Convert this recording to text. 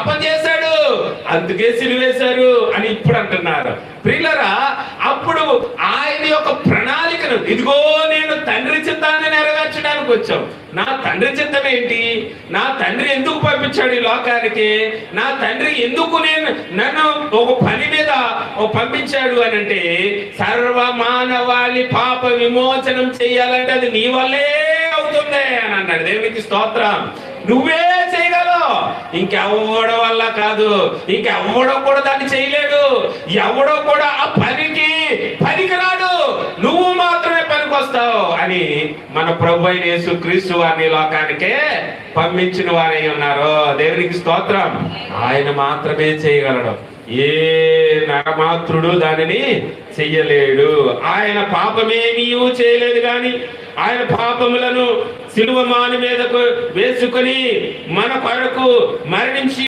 పాపం చేశాడు. అందుకే సిలువేశారు అని ఇప్పుడు అంటున్నారు. ప్రియులరా అప్పుడు ఆయన యొక్క ప్రణాళికను ఇదిగో నేను తండ్రి చిత్తాన్ని నెరవేర్చడానికి వచ్చాం. నా తండ్రి చిత్తం ఏంటి? నా తండ్రి ఎందుకు పంపించాడు ఈ లోకానికి? నా తండ్రి ఎందుకు నేను నన్ను ఒక పని మీద పంపించాడు అని అంటే సర్వ మానవాళి పాప విమోచనం చేయాలంటే అది నీ వల్లే అవుతుంది అని అన్నాడు. దేవునికి స్తోత్రం. నువ్వే చేయగలవు వల్ల కాదు? ఇంకెవడో కూడా దాన్ని చేయలేడు. ఎవడో కూడా ఆ పనికి పనికిరాడు. నువ్వు మాత్రమే పనికొస్తావు అని మన ప్రభు అయిన యేసు క్రీస్తు వారిని లోకానికే పంపించిన వారై ఉన్నారు. దేవునికి స్తోత్రం. ఆయన మాత్రమే చేయగలడు. ఏ నరమాత్రుడు దానిని చెయ్యలేడు. ఆయన పాపమేమీ చేయలేదు కానీ ఆయన పాపములను సిలువ మాని మీదకు వేసుకొని మన కొరకు మరణించి